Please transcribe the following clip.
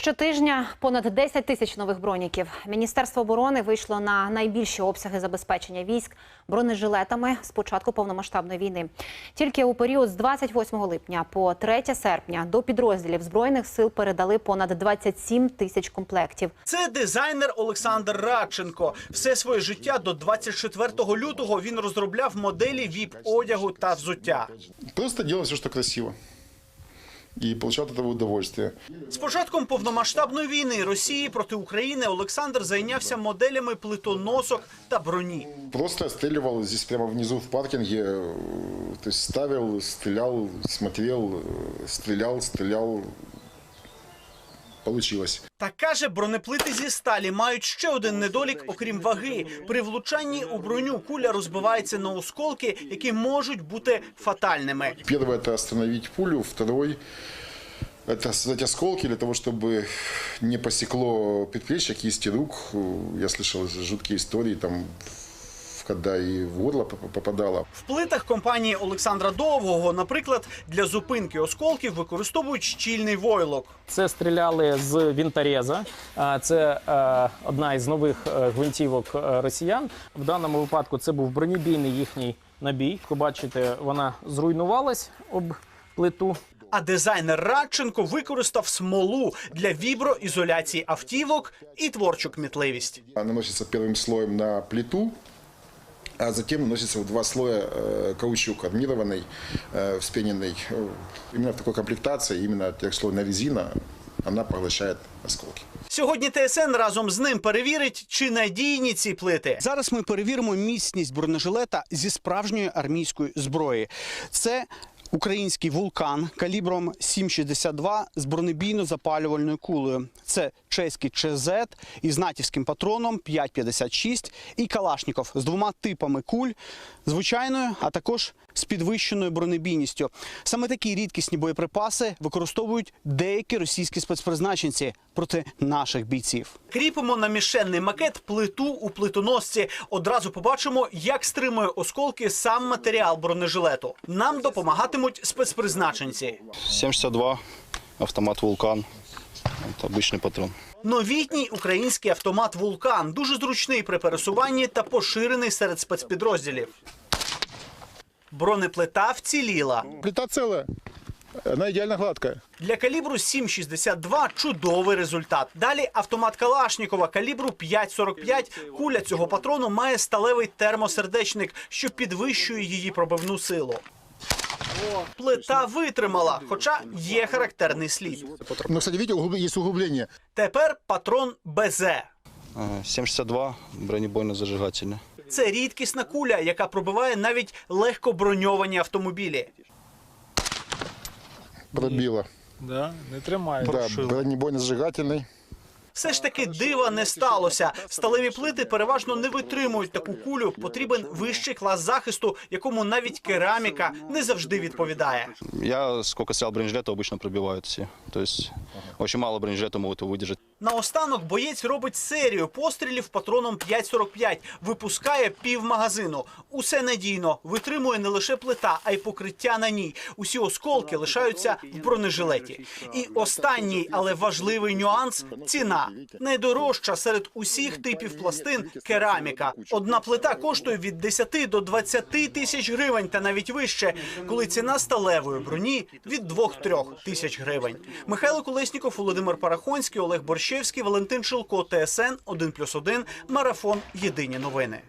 Щотижня понад 10 тисяч нових броніків. Міністерство оборони вийшло на найбільші обсяги забезпечення військ бронежилетами з початку повномасштабної війни. Тільки у період з 28 липня по 3 серпня до підрозділів збройних сил передали понад 27 тисяч комплектів. Це дизайнер Олександр Радченко. Все своє життя до 24 лютого він розробляв моделі віп одягу та взуття. Просто делал все, что красиво. И получал от этого удовольствие. З початком повномасштабної війни Росії проти України Олександр зайнявся моделями плитоносок та броні. Просто отстреливал здесь прямо внизу в паркинге. э, То есть ставил, стрелял, смотрел, э, стрелял, стрелял. Получилось. Та каже, бронеплити зі сталі мають ще один недолік, окрім ваги. При влучанні у броню куля розбивається на осколки, які можуть бути фатальними. Первое – это остановить пулю. Второй – это создать осколки для того, чтобы не посекло предплечья, кисти рук. Я слышал жуткие истории, там, когда и в горло попадало. В плитах компанії Олександра Довгого, наприклад, для зупинки осколків використовують щільний войлок. Це стріляли з вінтореза. А, Це е, одна із нових е, гвинтівок е, росіян. В даному випадку це був бронебійний їхній набій. Ви бачите, вона зруйнувалась об плиту. А дизайнер Радченко використав смолу для віброізоляції автівок і творчу кмітливість. наносится первым слоем на плиту, а затем наносится в два слоя э, каучук армированный, э, вспененный. Э, Именно в такой комплектации, именно трехслойная резина, она поглощает осколки. Сьогодні ТСН разом з ним перевірить, чи надійні ці плити. Зараз ми перевіримо міцність бронежилета зі справжньої армійської зброї. Це український вулкан калібром 7,62 з бронебійно-запалювальною кулею. Це чеський ЧЗ із натівським патроном 5,56 і Калашніков з двома типами куль, звичайною, а також з підвищеною бронебійністю. Саме такі рідкісні боєприпаси використовують деякі російські спецпризначенці проти наших бійців. Кріпимо на мішенний макет плиту у плитоносці. Одразу побачимо, як стримує осколки сам матеріал бронежилету. Нам допомагатимуть спецпризначенці. 762, автомат «Вулкан». Это обычный патрон. Новітній український автомат Вулкан дуже зручний при пересуванні та поширений серед спецпідрозділів. Бронеплита вціліла. Плита целая, она идеально гладкая. Для калібру 7,62 чудовий результат. Далі автомат Калашнікова калібру 5,45. Куля цього патрону має сталевий термосердечник, що підвищує її пробивну силу. Плита витримала, хоча є характерний слід. Но, кстати, видите, углуб- есть углубление. Тепер патрон БЗ. Э, 762, бронебойно-зажигательный. Це рідкісна куля, яка пробиває навіть легко броньовані автомобілі. Пробило. Да, не тримає. Да, бронебойно-зажигательный. Все ж таки дива не сталося. Сталеві плити переважно не витримують таку кулю. Потрібен вищий клас захисту, якому навіть кераміка не завжди відповідає. Я сколько стрелял бронежилетов, обычно пробивают все. То есть очень мало бронежилетов могут его выдержать. Наостанок боєць робить серію пострілів патроном 5,45, випускає півмагазину. Усе надійно, витримує не лише плита, а й покриття на ній. Усі осколки лишаються в бронежилеті. І останній, але важливий нюанс ціна. Найдорожча серед усіх типів пластин кераміка. Одна плита коштує від 10 до 20 тисяч гривень та навіть вище, коли ціна сталевої броні від 2-3 тисяч гривень. Михайло Колесніков, Володимир Парахонський, Олег Борщевський, Валентин Шилко, ТСН 1+,1, Марафон. Єдині новини.